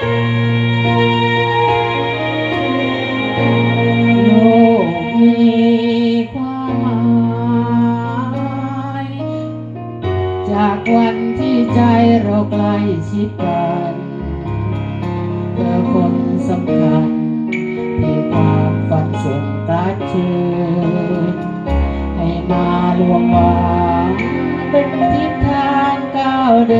จากวันที่ใจเราใกลชิดกันเธอคนสำคัญ ที่ความฝันสุดรักชื่นให้มาลวงวางเป็นทิศทางก้าวเดิน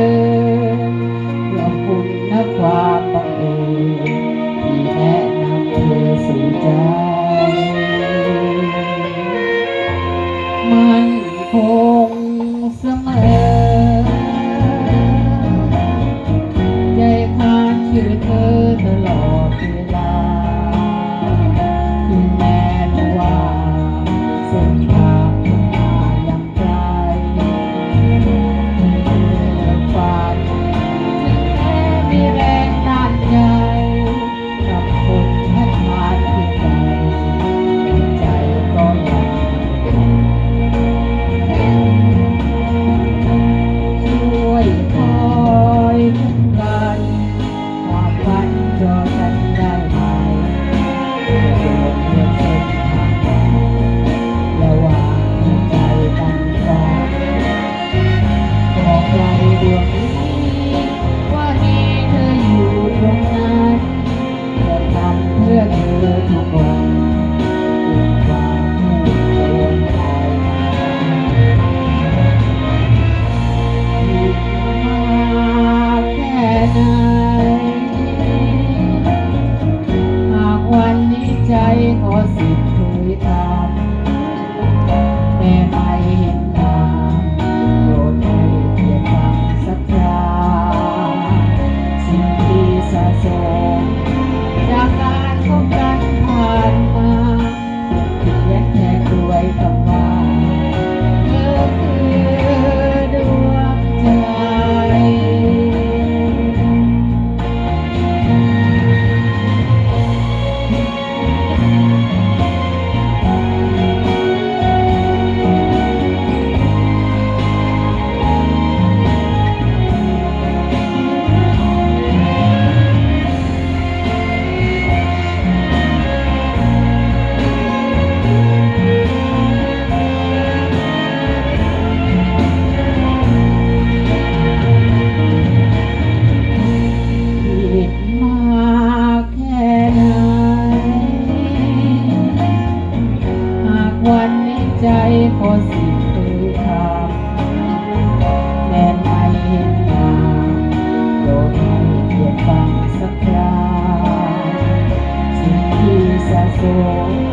เพื่อเธอทุกวัน sa so Dapat kong for.